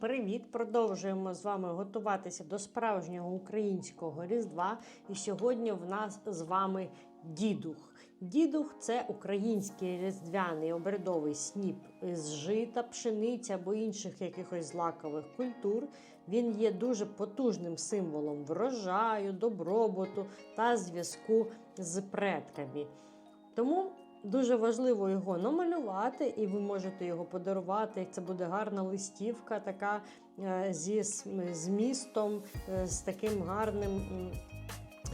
привіт! Продовжуємо з вами готуватися до справжнього українського Різдва. І сьогодні в нас з вами дідух. Дідух це український різдвяний обрядовий сніп з жита, пшениці або інших якихось злакових культур. Він є дуже потужним символом врожаю, добробуту та зв'язку з предками. Тому Дуже важливо його намалювати, і ви можете його подарувати. Це буде гарна листівка, така е, зі змістом, е, з таким гарним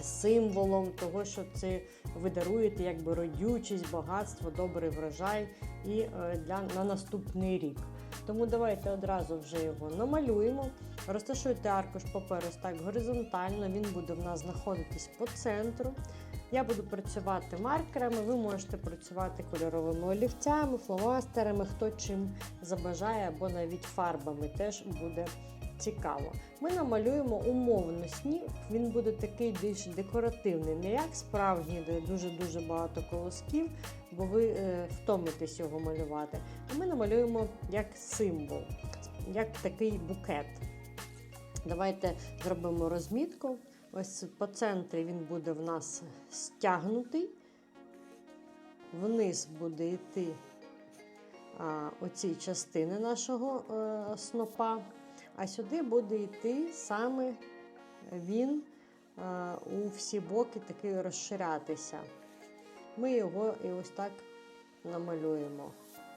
символом того, що це ви даруєте якби родючість, багатство, добрий врожай і е, для на наступний рік. Тому давайте одразу вже його намалюємо. Розташуйте аркуш паперу так горизонтально, він буде в нас знаходитись по центру. Я буду працювати маркерами, ви можете працювати кольоровими олівцями, фломастерами, хто чим забажає, або навіть фарбами теж буде цікаво. Ми намалюємо умовно сніг, він буде такий більш декоративний, не як справжній, де дуже-дуже багато колосків, бо ви е, втомитесь його малювати. А ми намалюємо як символ, як такий букет. Давайте зробимо розмітку. Ось по центрі він буде в нас стягнутий, вниз буде йти а, оці частини нашого е, снопа, а сюди буде йти саме він е, у всі боки таки розширятися. Ми його і ось так намалюємо.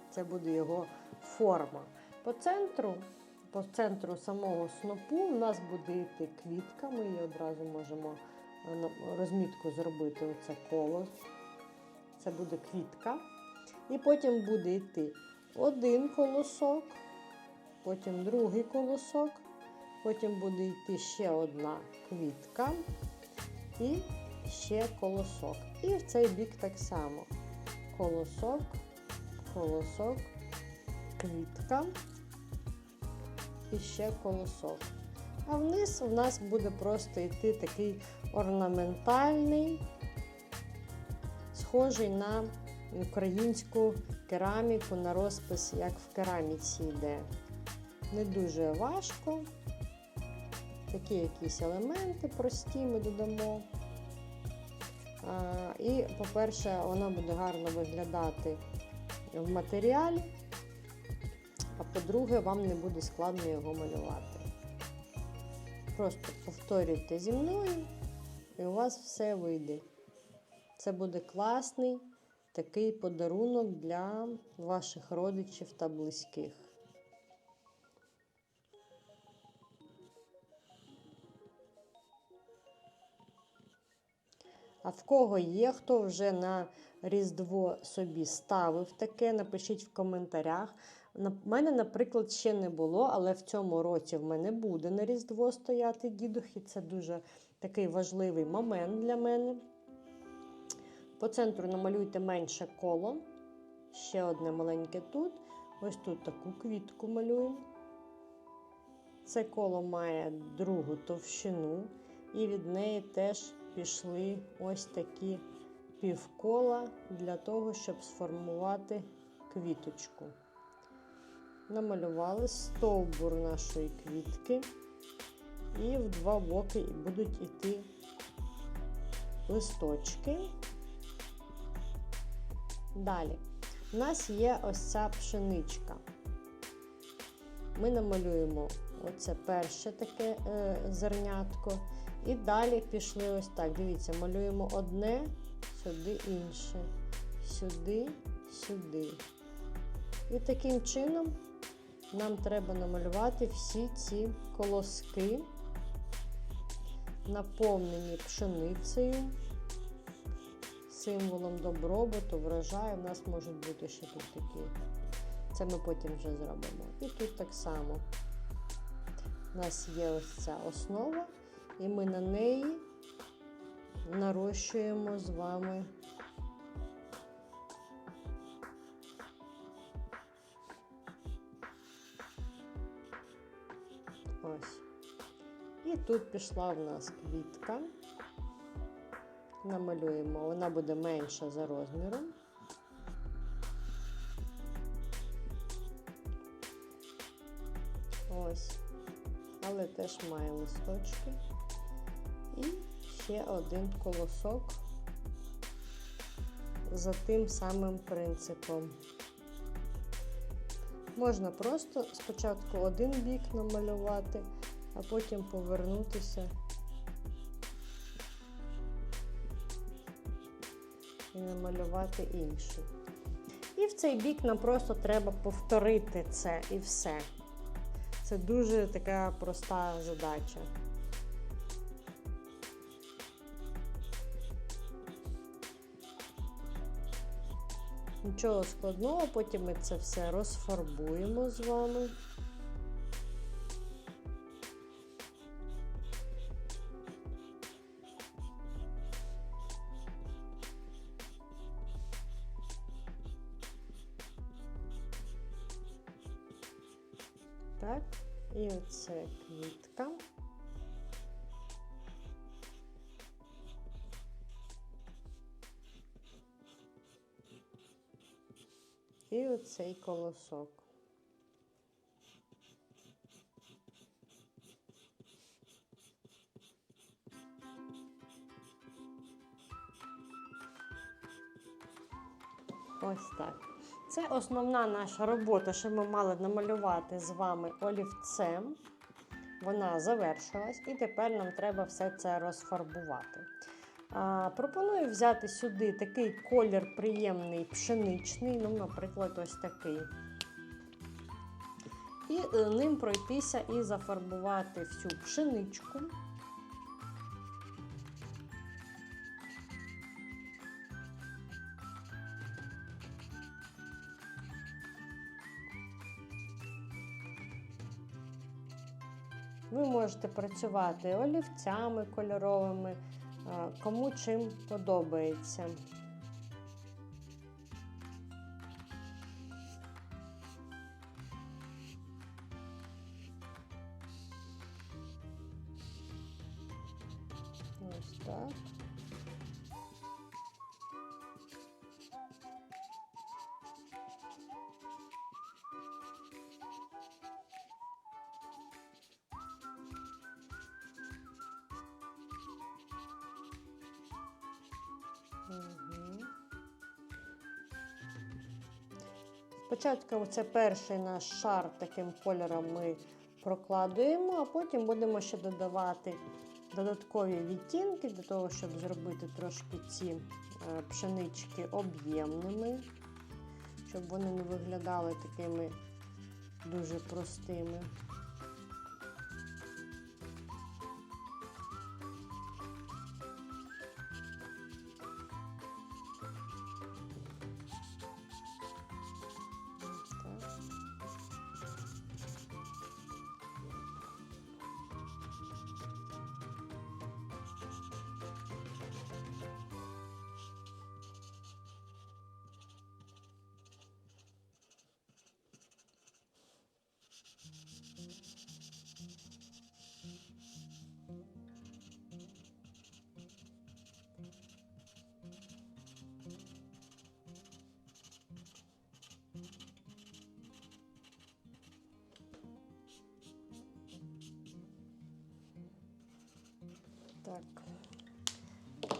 Це буде його форма. По центру по центру самого снопу у нас буде йти квітка. Ми її одразу можемо е, розмітку зробити оце коло. Це буде квітка. І потім буде йти один колосок, потім другий колосок, потім буде йти ще одна квітка і ще колосок. І в цей бік так само. Колосок, колосок, квітка і ще колосок. А вниз у нас буде просто йти такий орнаментальний, схожий на українську кераміку на розпис, як в кераміці йде. Не дуже важко. Такі якісь елементи прості ми додамо. І, по-перше, вона буде гарно виглядати в матеріалі. А по-друге, вам не буде складно його малювати. Просто повторюйте зі мною, і у вас все вийде. Це буде класний такий подарунок для ваших родичів та близьких. А в кого є, хто вже на Різдво собі ставив таке, напишіть в коментарях. На мене, наприклад, ще не було, але в цьому році в мене буде на Різдво стояти дідух, і це дуже такий важливий момент для мене. По центру намалюйте менше коло. Ще одне маленьке тут. Ось тут таку квітку малюємо. Це коло має другу товщину, і від неї теж пішли ось такі півкола для того, щоб сформувати квіточку. Намалювали стовбур нашої квітки, і в два боки будуть йти листочки. Далі, у нас є ось ця пшеничка. Ми намалюємо оце перше таке е, зернятко. І далі пішли ось так. Дивіться, малюємо одне, сюди інше, сюди, сюди. І таким чином нам треба намалювати всі ці колоски, наповнені пшеницею, символом добробуту, врожаю. У нас можуть бути ще тут такі. Це ми потім вже зробимо. І тут так само. У нас є ось ця основа, і ми на неї нарощуємо з вами ось. І тут пішла в нас квітка. Намалюємо, вона буде менша за розміром. Ось. Але теж має листочки. І ще один колосок за тим самим принципом. Можна просто спочатку один бік намалювати, а потім повернутися і намалювати інший. І в цей бік нам просто треба повторити це і все. Це дуже така проста задача. Нічого складного, потім ми це все розфарбуємо з вами. І оцей колосок. Ось так. Це основна наша робота, що ми мали намалювати з вами олівцем. Вона завершилась, і тепер нам треба все це розфарбувати. Пропоную взяти сюди такий колір приємний пшеничний, ну, наприклад, ось такий. І е, ним пройтися і зафарбувати всю пшеничку. Ви можете працювати олівцями кольоровими, кому чим подобається. Спочатку це перший наш шар таким кольором ми прокладуємо, а потім будемо ще додавати додаткові відтінки для того, щоб зробити трошки ці е, пшенички об'ємними, щоб вони не виглядали такими дуже простими. Так.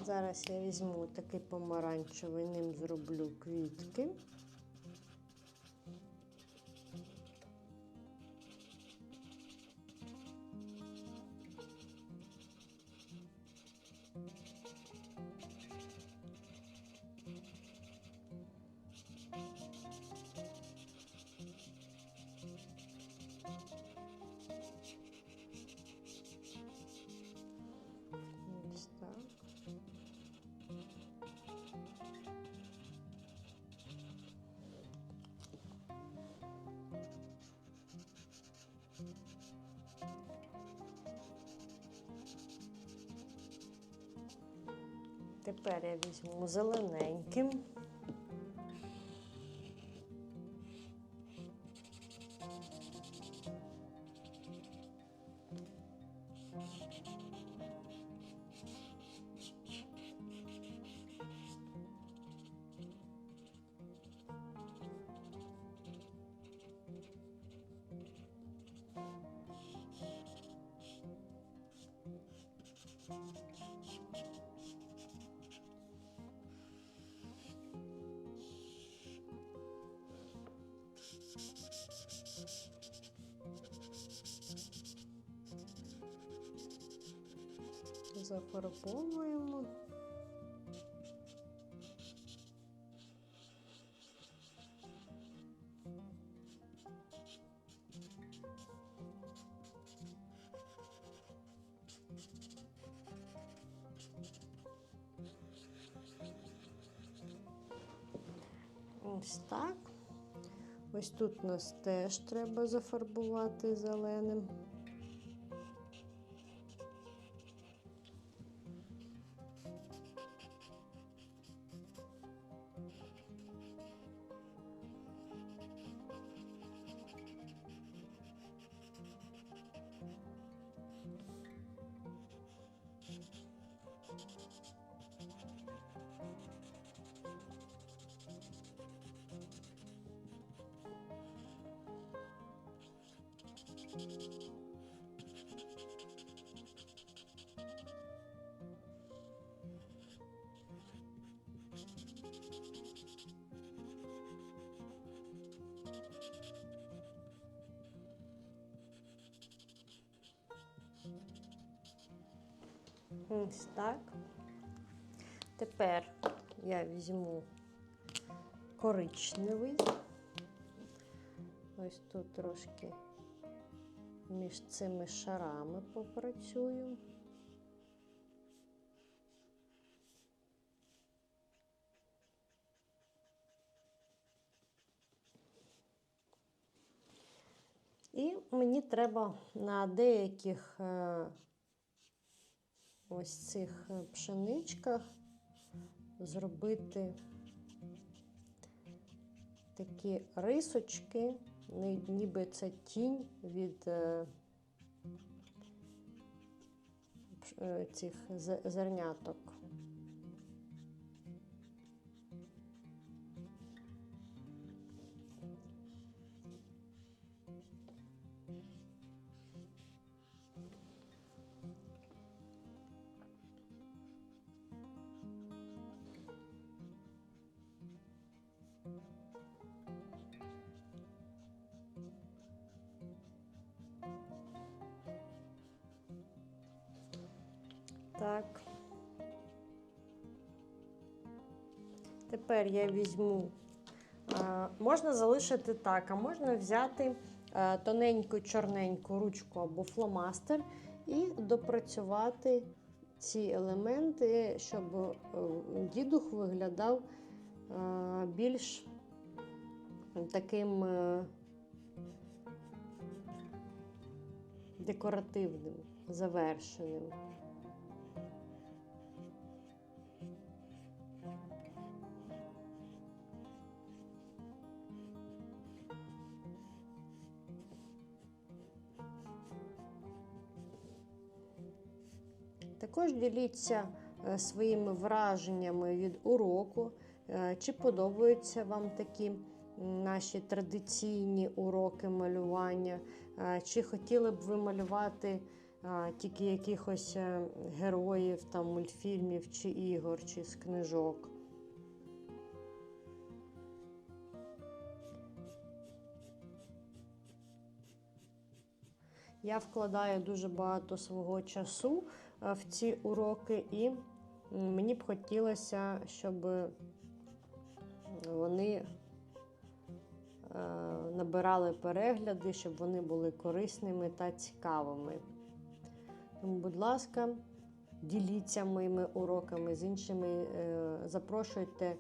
Зараз я візьму такий помаранчевий, ним зроблю квітки. Тепер я візьму зелененьким. Зафарбовуємо. Ось так. Ось тут нас теж треба зафарбувати зеленим. Ось так. Тепер я візьму коричневий. Ось тут трошки між цими шарами попрацюю. І мені треба на деяких е, ось цих е, пшеничках зробити такі рисочки, ніби це тінь від е, е, цих зе- зерняток. Так. Тепер я візьму. можна залишити так, а можна взяти е, тоненьку чорненьку ручку або фломастер і допрацювати ці елементи, щоб е, дідух виглядав е, більш таким декоративним, завершеним. Також діліться е, своїми враженнями від уроку, е, чи подобаються вам такі наші традиційні уроки малювання, е, чи хотіли б ви малювати тільки якихось героїв, там, мультфільмів, чи ігор, чи з книжок. Я вкладаю дуже багато свого часу в ці уроки, і мені б хотілося, щоб вони е, набирали перегляди, щоб вони були корисними та цікавими. Тому, будь ласка, діліться моїми уроками з іншими, е, запрошуйте е,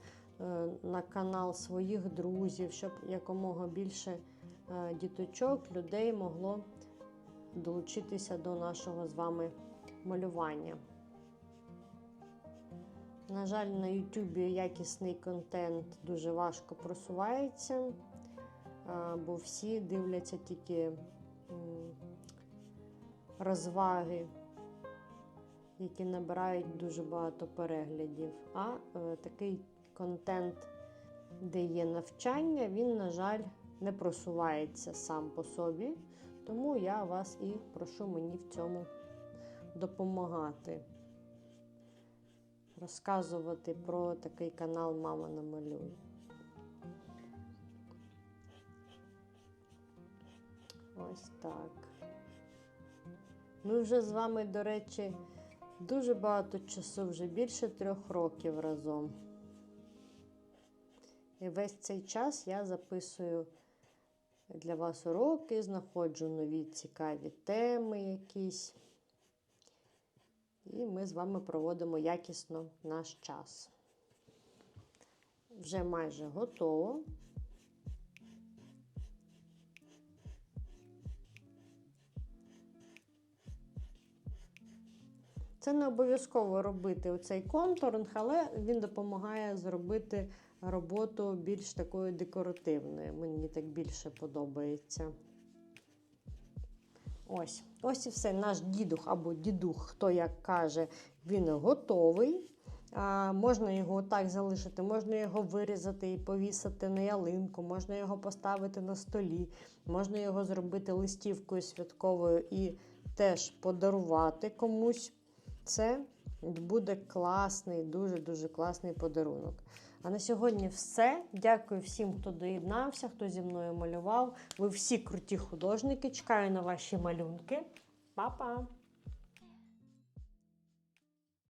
на канал своїх друзів, щоб якомога більше е, діточок, людей могло долучитися до нашого з вами малювання. На жаль, на YouTube якісний контент дуже важко просувається, бо всі дивляться тільки розваги, які набирають дуже багато переглядів. А е, такий контент, де є навчання, він, на жаль, не просувається сам по собі. Тому я вас і прошу мені в цьому допомагати. Розказувати про такий канал Мама намалює. Ось так. Ми вже з вами, до речі, Дуже багато часу, вже більше трьох років разом. І весь цей час я записую для вас уроки, знаходжу нові цікаві теми якісь. І ми з вами проводимо якісно наш час. Вже майже готово. Це не обов'язково робити оцей контуринг, але він допомагає зробити роботу більш такою декоративною. Мені так більше подобається. Ось, ось і все. Наш дідух або дідух, хто як каже, він готовий. А, можна його так залишити, можна його вирізати і повісити на ялинку, можна його поставити на столі, можна його зробити листівкою святковою і теж подарувати комусь. Це буде класний, дуже-дуже класний подарунок. А на сьогодні все. Дякую всім, хто доєднався, хто зі мною малював. Ви всі круті художники. Чекаю на ваші малюнки. Па-па!